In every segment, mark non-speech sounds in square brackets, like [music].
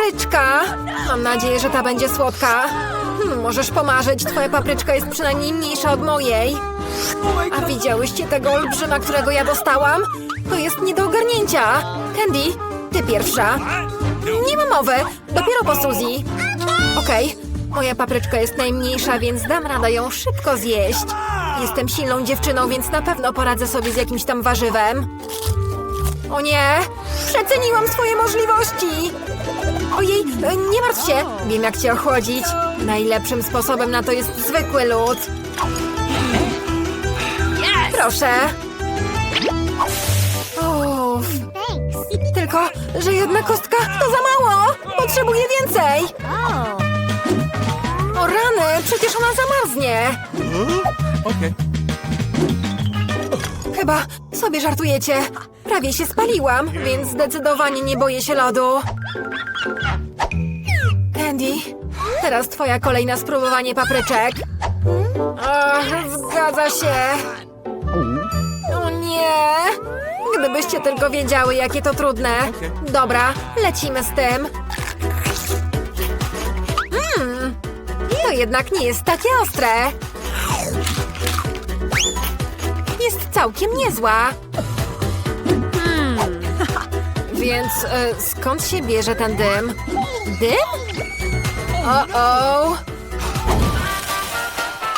papryczka! Mam nadzieję, że ta będzie słodka. Hmm, możesz pomarzyć, twoja papryczka jest przynajmniej mniejsza od mojej. A widziałyście tego olbrzyma, którego ja dostałam? To jest nie do ogarnięcia. Candy, ty pierwsza. Nie ma mowy, dopiero po Suzy. Okej, moja papryczka jest najmniejsza, więc dam radę ją szybko zjeść. Jestem silną dziewczyną, więc na pewno poradzę sobie z jakimś tam warzywem. O nie! Przeceniłam swoje możliwości! Ojej, e, nie martw się! Wiem, jak cię ochłodzić. Najlepszym sposobem na to jest zwykły lód. Proszę. Uff. Tylko, że jedna kostka to za mało! Potrzebuję więcej! O rany, przecież ona zamarznie! Okay. Chyba sobie żartujecie. Prawie się spaliłam, więc zdecydowanie nie boję się lodu. Candy, teraz twoja kolej na spróbowanie papryczek. Ach, zgadza się. O nie! Gdybyście tylko wiedziały, jakie to trudne. Dobra, lecimy z tym. Mmm, to jednak nie jest takie ostre. Jest całkiem niezła. Hmm. [laughs] Więc e, skąd się bierze ten dym? Dym? O, o.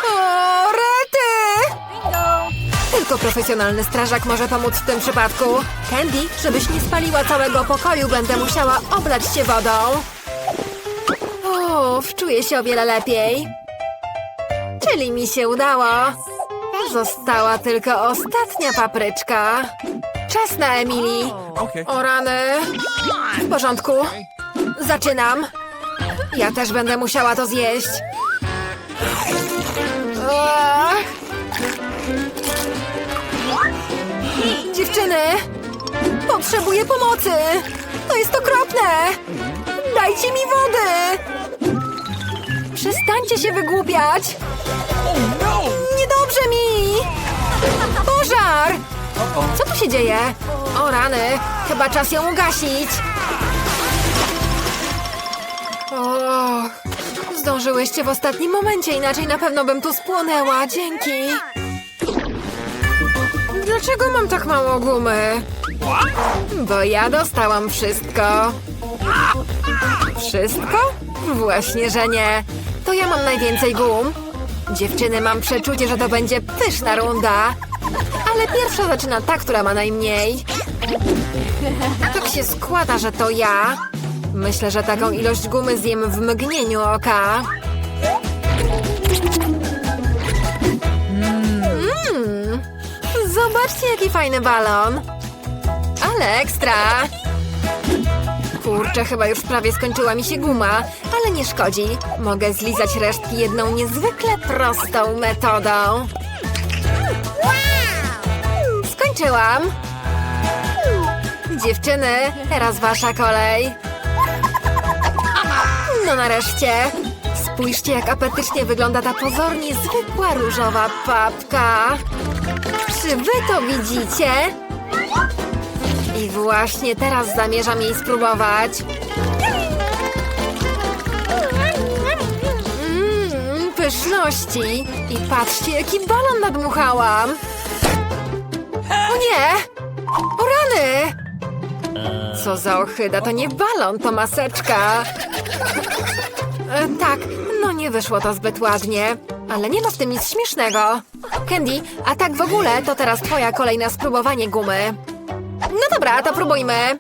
O, rety! Tylko profesjonalny strażak może pomóc w tym przypadku. Candy, żebyś nie spaliła całego pokoju, będę musiała oblać cię wodą. Uff, czuję się o wiele lepiej. Czyli mi się udało. Została tylko ostatnia papryczka. Czas na Emily. O rany. W porządku. Zaczynam. Ja też będę musiała to zjeść. Dziewczyny! Potrzebuję pomocy! To jest okropne! Dajcie mi wody! Przestańcie się wygłupiać! Niedobrze mi! Pożar! Co tu się dzieje? O rany, chyba czas ją ugasić. O, zdążyłyście w ostatnim momencie, inaczej na pewno bym tu spłonęła. Dzięki. Dlaczego mam tak mało gumy? Bo ja dostałam wszystko. Wszystko? Właśnie, że nie. To ja mam najwięcej gum. Dziewczyny, mam przeczucie, że to będzie pyszna runda. Ale pierwsza zaczyna ta, która ma najmniej. Tak się składa, że to ja. Myślę, że taką ilość gumy zjem w mgnieniu oka. Mmm, zobaczcie, jaki fajny balon. Ale ekstra. Kurczę, chyba już prawie skończyła mi się guma, ale nie szkodzi. Mogę zlizać resztki jedną niezwykle prostą metodą. Skończyłam. Dziewczyny, teraz wasza kolej. No nareszcie. Spójrzcie, jak apetycznie wygląda ta pozornie zwykła różowa papka. Czy wy to widzicie? I właśnie teraz zamierzam jej spróbować. Mmm, pyszności. I patrzcie, jaki balon nadmuchałam. O nie! O rany! Co za ochyda, to nie balon, to maseczka. E, tak, no nie wyszło to zbyt ładnie. Ale nie ma w tym nic śmiesznego. Candy, a tak w ogóle, to teraz twoja kolej na spróbowanie gumy. No dobra, to próbujmy.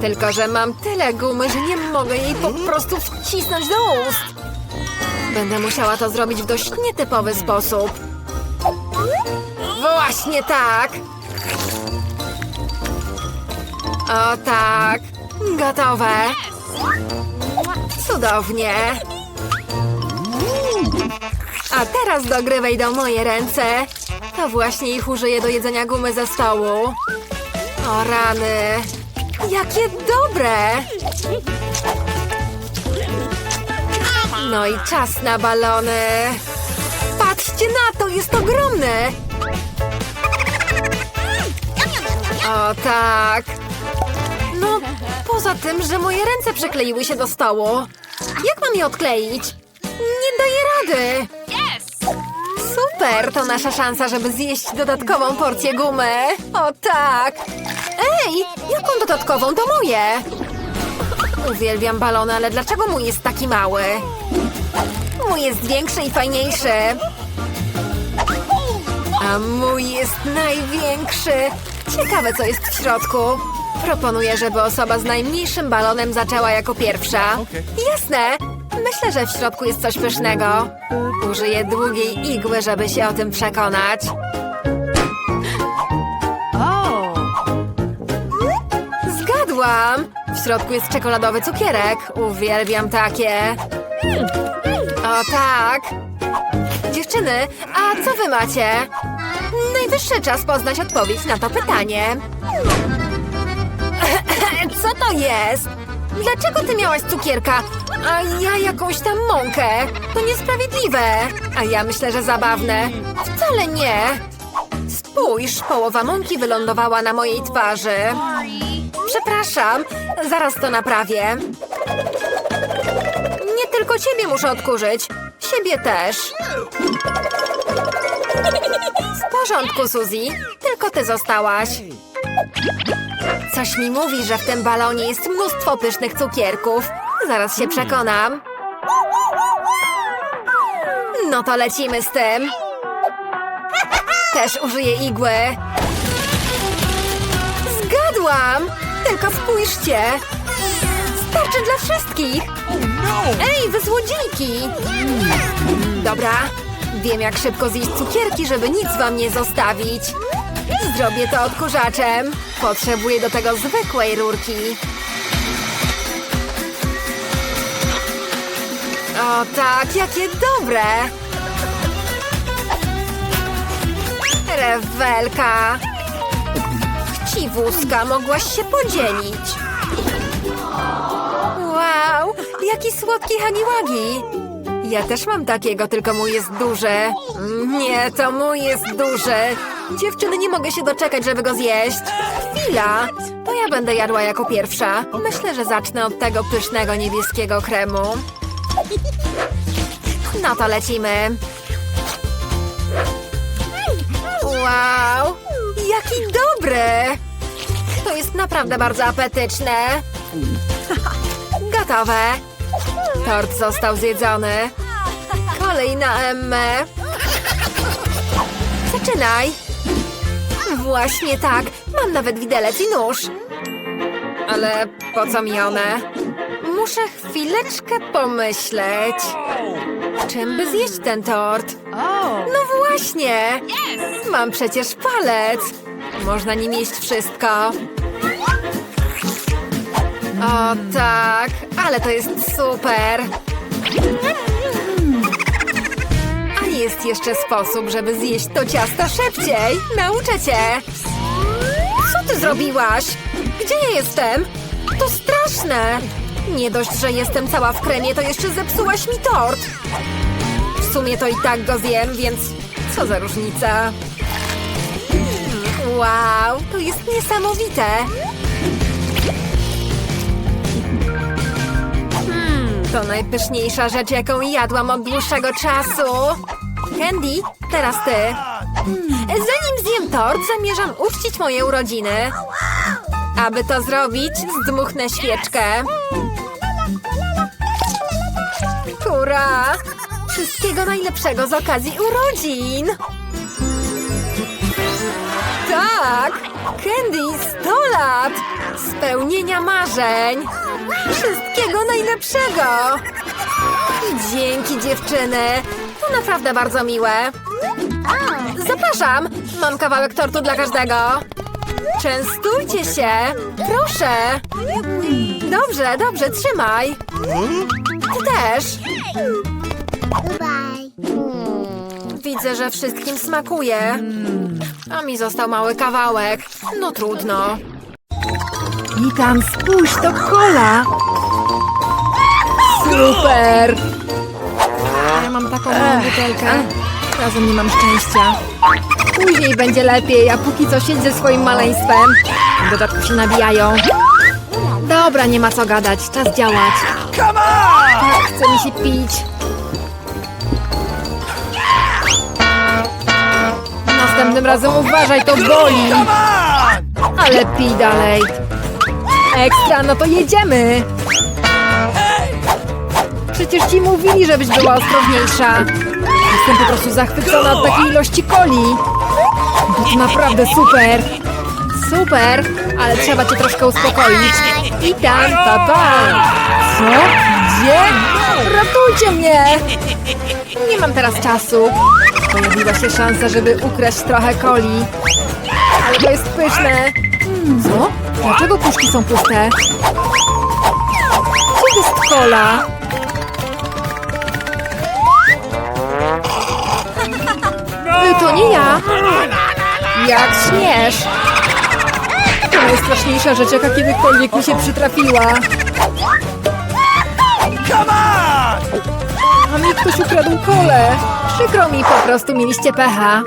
Tylko, że mam tyle gumy, że nie mogę jej po prostu wcisnąć do ust. Będę musiała to zrobić w dość nietypowy sposób. Właśnie tak. O tak. Gotowe. Cudownie. A teraz do moje ręce. To właśnie ich użyję do jedzenia gumy ze stołu. O rany. Jakie dobre. No i czas na balony. Patrzcie na to, jest ogromne. O tak. Poza tym, że moje ręce przykleiły się do stołu. Jak mam je odkleić? Nie daję rady. Super, to nasza szansa, żeby zjeść dodatkową porcję gumy. O tak! Ej, jaką dodatkową? To moje! Uwielbiam balony, ale dlaczego mój jest taki mały? Mój jest większy i fajniejszy. A mój jest największy. Ciekawe, co jest w środku. Proponuję, żeby osoba z najmniejszym balonem zaczęła jako pierwsza. Jasne! Myślę, że w środku jest coś pysznego. Użyję długiej igły, żeby się o tym przekonać. Zgadłam! W środku jest czekoladowy cukierek. Uwielbiam takie. O tak! Dziewczyny, a co wy macie? Najwyższy czas poznać odpowiedź na to pytanie. Co to jest? Dlaczego ty miałaś cukierka, a ja jakąś tam mąkę? To niesprawiedliwe. A ja myślę, że zabawne. Wcale nie. Spójrz, połowa mąki wylądowała na mojej twarzy. Przepraszam, zaraz to naprawię. Nie tylko ciebie muszę odkurzyć. Siebie też. W porządku, Suzy. Tylko ty zostałaś. Coś mi mówi, że w tym balonie jest mnóstwo pysznych cukierków. Zaraz się przekonam. No to lecimy z tym. Też użyję igły. Zgadłam! Tylko spójrzcie. Starczy dla wszystkich. Ej, wy złodziejki! Dobra, wiem jak szybko zjeść cukierki, żeby nic wam nie zostawić. Zrobię to odkurzaczem. Potrzebuję do tego zwykłej rurki. O tak, jakie dobre! Rewelka! Chciwuska, mogłaś się podzielić. Wow, jaki słodki haniwagi! Ja też mam takiego, tylko mój jest duży. Nie, to mój jest duży. Dziewczyny, nie mogę się doczekać, żeby go zjeść. Chwila, to ja będę jadła jako pierwsza. Myślę, że zacznę od tego pysznego niebieskiego kremu. No to lecimy. Wow, jaki dobry! To jest naprawdę bardzo apetyczne. Gotowe. Tort został zjedzony. Kolej na Emmę. Zaczynaj. Właśnie tak. Mam nawet widelec i nóż. Ale po co mi one? Muszę chwileczkę pomyśleć. Czym by zjeść ten tort? No właśnie. Mam przecież palec. Można nim jeść wszystko. O tak, ale to jest super. Jest jeszcze sposób, żeby zjeść to ciasto szybciej. Nauczę cię. Co ty zrobiłaś? Gdzie ja jestem? To straszne. Nie dość, że jestem cała w kremie, to jeszcze zepsułaś mi tort. W sumie to i tak go zjem, więc co za różnica. Wow, to jest niesamowite. Hmm, to najpyszniejsza rzecz, jaką jadłam od dłuższego czasu. Candy, teraz ty. Zanim zjem tort, zamierzam uczcić moje urodziny. Aby to zrobić, zdmuchnę świeczkę. Hurra! Wszystkiego najlepszego z okazji urodzin! Tak! Candy 100 lat! Spełnienia marzeń! Wszystkiego najlepszego! Dzięki dziewczyny! To naprawdę bardzo miłe. Zapraszam! Mam kawałek tortu dla każdego. Częstujcie się! Proszę! Dobrze, dobrze, trzymaj! Ty też! Widzę, że wszystkim smakuje. A mi został mały kawałek. No trudno. Witam, spójrz, to kola! Super! Ja mam taką małą butelkę. Razem nie mam szczęścia. Później będzie lepiej, a póki co siedź ze swoim maleństwem. W dodatku się nabijają. Dobra, nie ma co gadać, czas działać. Tak, chce mi się pić. Następnym razem uważaj, to boli. Ale pij dalej. Ekstra, no to jedziemy. Przecież ci mówili, żebyś była ostrożniejsza. Jestem po prostu zachwycona od takiej ilości coli. To naprawdę super. Super, ale trzeba cię troszkę uspokoić. I tam, pa, pa. Co? Gdzie? Ratujcie mnie! Nie mam teraz czasu. Pojawiła się szansa, żeby ukraść trochę coli. Ale to jest pyszne. Co? Dlaczego puszki są puste? Gdzie jest kola? To nie ja. Jak śmiesz? To najstraszniejsza rzecz, jaka kiedykolwiek mi się przytrafiła. A mi ktoś ukradł kolę. Przykro mi, po prostu mieliście pecha.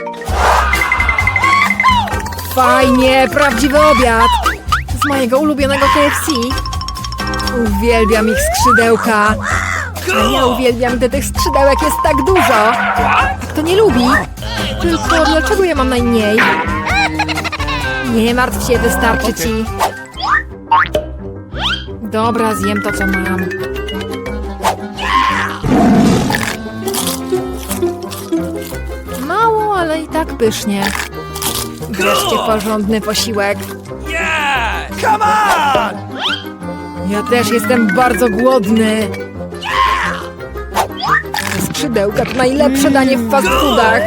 Fajnie, prawdziwy obiad. Z mojego ulubionego KFC. Uwielbiam ich skrzydełka. A ja uwielbiam, gdy tych skrzydełek jest tak dużo. Kto nie lubi? Tylko dlaczego ja mam najmniej? Nie martw się, wystarczy ci. Dobra, zjem to, co mam. Mało, ale i tak pysznie. Wreszcie porządny posiłek. Ja też jestem bardzo głodny. Skrzydełka to najlepsze danie w fast foodach.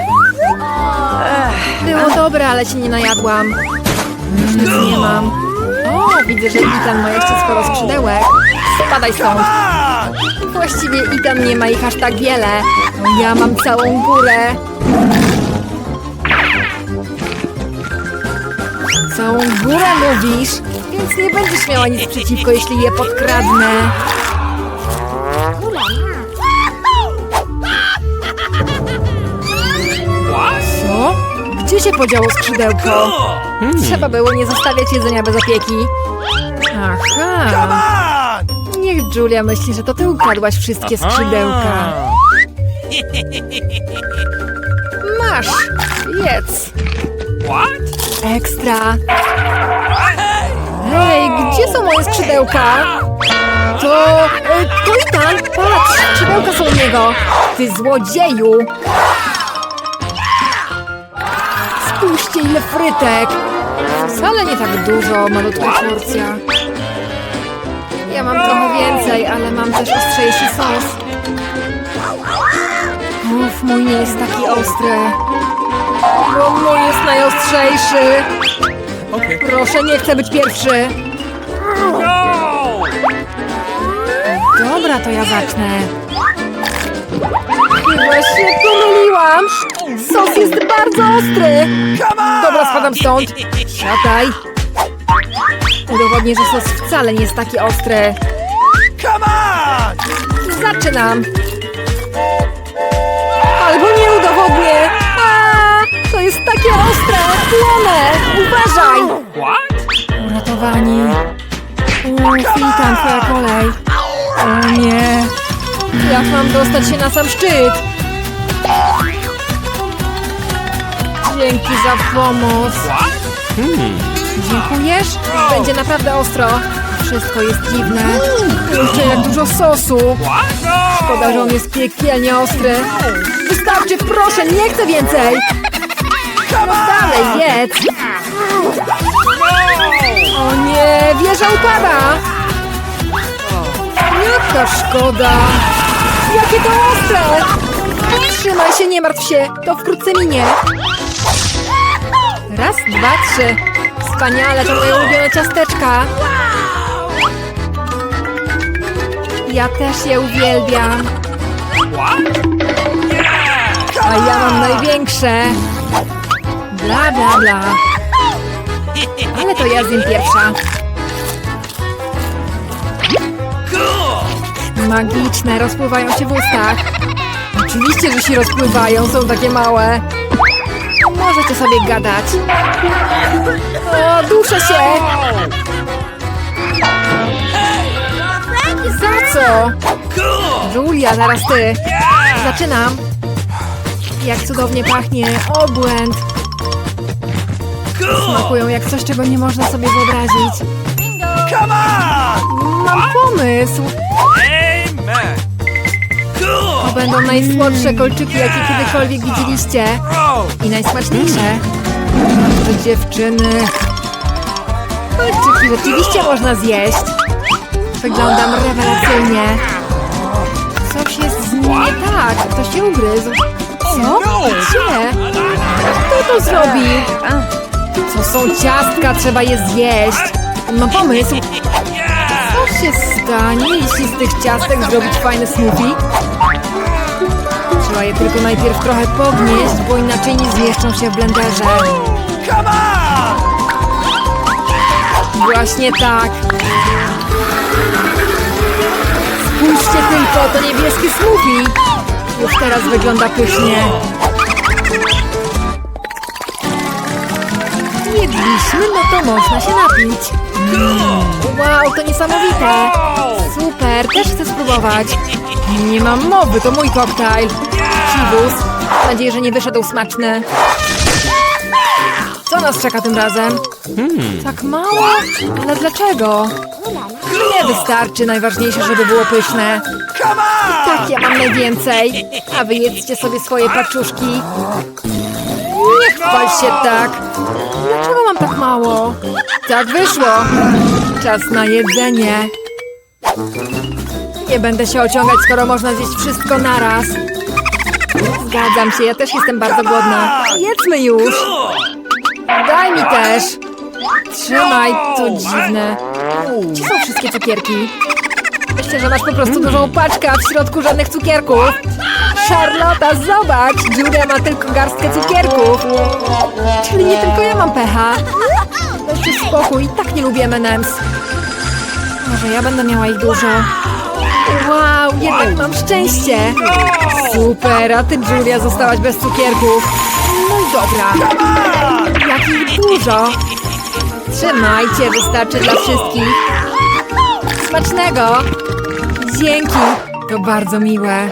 Było dobre, ale się nie najadłam. Nic nie mam. O, widzę, że Itan ma jeszcze sporo skrzydełek. Spadaj stąd. Właściwie Itan nie ma ich aż tak wiele. Ja mam całą górę. Całą górę mówisz? Więc nie będziesz miała nic przeciwko, jeśli je podkradnę. Gdzie się podziało skrzydełko? Trzeba było nie zostawiać jedzenia bez opieki. Aha. Niech Julia myśli, że to ty ukradłaś wszystkie skrzydełka. [laughs] Masz. Jedz. Ekstra. Hej, gdzie są moje skrzydełka? To... e, To! Patrz, skrzydełka są u niego! Ty złodzieju! Spójrzcie, ile frytek! Wcale nie tak dużo, malutka porcja. Ja mam trochę więcej, ale mam też ostrzejszy sos. Uf, mój nie jest taki ostry. Bo mój jest najostrzejszy. Proszę, nie chcę być pierwszy. Dobra, to ja zacznę. Chyba się pomyliłam. Sos jest bardzo ostry. Dobra, spadam stąd. Siadaj. Udowodnię, że sos wcale nie jest taki ostry. Zaczynam. Albo nie udowodnię. A, to jest takie ostre. Płonę. Uważaj. Uratowani. Uff, witam, twoja kolej. O nie. Jak mam dostać się na sam szczyt? Dzięki za pomoc. Dziękujesz? Będzie naprawdę ostro. Wszystko jest dziwne. Jeszcze jak dużo sosu. Szkoda, że on jest piekielnie ostry. Wystarczy, proszę, nie chcę więcej. No dalej, jedz. O nie, wieża upada. Jaka szkoda. Jakie to ostre. Trzymaj się, nie martw się. To wkrótce minie. Raz, dwa, trzy. Wspaniale, to moje ulubione ciasteczka. Ja też je uwielbiam. A ja mam największe. Bla, bla, bla. Ale to ja zjem pierwsza. Magiczne, rozpływają się w ustach. Oczywiście, że się rozpływają, są takie małe. Możecie sobie gadać. O, duszę się! stało? Julia, zaraz ty. Zaczynam. Jak cudownie pachnie. Obłęd. Smakują jak coś, czego nie można sobie wyobrazić. Mam pomysł. To będą najsłodsze kolczyki, jakie kiedykolwiek widzieliście. I najsmaczniejsze. To dziewczyny. Kolczyki rzeczywiście można zjeść. Wyglądam rewelacyjnie. Coś jest z nim nie tak. Ktoś się ugryzł. Co? Gdzie? Kto to zrobił? To są ciastka, trzeba je zjeść. Mam pomysł. Się stanie, jeśli z tych ciastek zrobić fajny smoothie? Trzeba je tylko najpierw trochę pognieść, bo inaczej nie zmieszczą się w blenderze. Właśnie tak. Spójrzcie tylko, to niebieski smoothie. Już teraz wygląda pysznie. Jedliśmy, no to można się napić. Wow, to niesamowite. Super, też chcę spróbować. Nie mam mowy, to mój koktajl. Chivus. Mam nadzieję, że nie wyszedł smaczny. Co nas czeka tym razem? Tak mało? Ale dlaczego? Nie wystarczy, najważniejsze, żeby było pyszne. Tak, ja mam najwięcej. A wy jedzcie sobie swoje paczuszki. Chwal się tak. Dlaczego mam tak mało? Tak wyszło. Czas na jedzenie. Nie będę się ociągać, skoro można zjeść wszystko naraz. Zgadzam się, ja też jestem bardzo głodna. Jedzmy już. Daj mi też. Trzymaj, to dziwne. Gdzie są wszystkie cukierki? Myślę, że masz po prostu dużą paczkę, a w środku żadnych cukierków. Charlotta, zobacz! Julia ma tylko garstkę cukierków. Czyli nie tylko ja mam pecha. Dajcie spokój, i tak nie lubię M&M's. Może ja będę miała ich dużo. Wow, jednak mam szczęście. Super, a ty, Julia, zostałaś bez cukierków. No i dobra. Jak ich dużo. Trzymajcie, wystarczy dla wszystkich. Smacznego! Dzięki, to bardzo miłe.